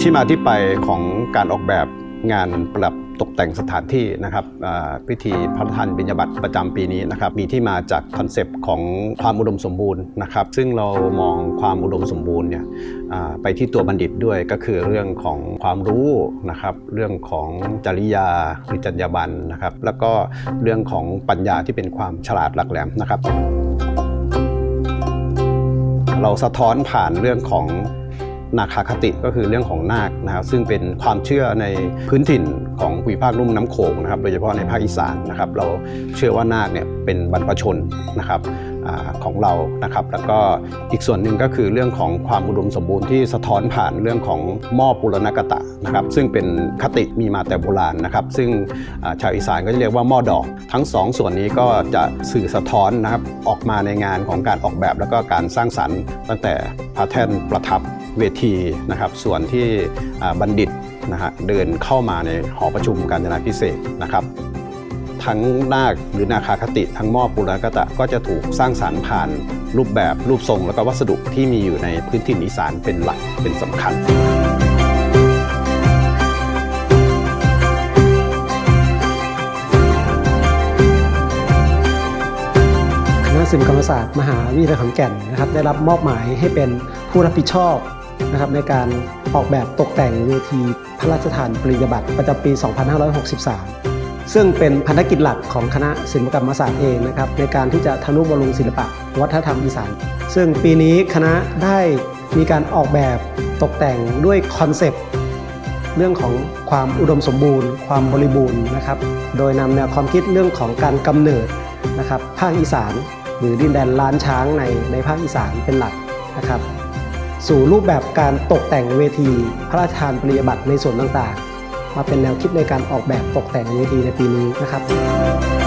ที่มาที่ไปของการออกแบบงานประดับตกแต่งสถานที่นะครับพิธีพระราชทานบิณฑบาตประจำปีนี้นะครับมีที่มาจากคอนเซปต์ของความอุดมสมบูรณ์นะครับซึ่งเรามองความอุดมสมบูรณ์เนี่ยไปที่ตัวบัณฑิตด้วยก็คือเรื่องของความรู้นะครับเรื่องของจริยาหรือจรรยาบรรณนะครับแล้วก็เรื่องของปัญญาที่เป็นความฉลาดหลักแหลมนะครับ เราสะท้อนผ่านเรื่องของ นาคาคติก็คือเรื่องของนาคนะครับซึ่งเป็นความเชื่อในพื้นถิ่นของภูมิภาคลุ่มน้ำโขงนะครับโดยเฉพาะในภาคอีสานนะครับเราเชื่อว่านาคเนี่ยเป็นบรรพชนนะครับ ของเรานะครับ แล้วก็อีกส่วนหนึ่งก็คือเรื่องของความอุดมสมบูรณ์ที่สะท้อนผ่านเรื่องของหม้อปุรณกตะนะครับ ซึ่งเป็นคติมีมาแต่โบราณนะครับ ซึ่งชาวอีสานก็จะเรียกว่าหม้อดอก ทั้งสองส่วนนี้ก็จะสื่อสะท้อนนะครับออกมาในงานของการออกแบบแล้วก็การสร้างสรรค์ตั้งแต่พระแท่นประทับเวทีนะครับ ส่วนที่บัณฑิตนะฮะเดินเข้ามาในหอประชุมการจนาพิเศษนะครับ ทั้งนาคหรือนาคาคติทั้งหม้อปุรณกตะก็จะถูกสร้างสรรค์ผ่านรูปแบบรูปทรง แล้วก็วัสดุที่มีอยู่ในพื้นที่นอีสานเป็นหลักเป็นสำคัญคณะศิลปกรรมศาสตร์มหาวิทยาลัยขอนแก่นนะครับได้รับมอบหมายให้เป็นผู้รับผิดชอบนะครับในการออกแบบตกแต่งเวทีพระราชทานปริญญาบัตรประจำปี 2563 ซึ่งเป็นพันธกิจหลักของคณะศิลปกรรมศาสตร์เองนะครับในการที่จะทนุบำรุงศิลปะวัฒนธรรมอีสาน ซึ่งปีนี้คณะได้มีการออกแบบตกแต่งด้วยคอนเซปต์เรื่องของความอุดมสมบูรณ์ ความบริบูรณ์นะครับโดยนำแนวความคิดเรื่องของการกำเนิดนะครับภาคอีสาน หรือดินแดนล้านช้างในในภาคอีสานเป็นหลักนะครับสู่รูปแบบการตกแต่งเวที พระราชทานปริญญาบัตรในส่วนต่าง มาเป็นแนวคิดในการออกแบบตกแต่งเวทีในปีนี้นะครับ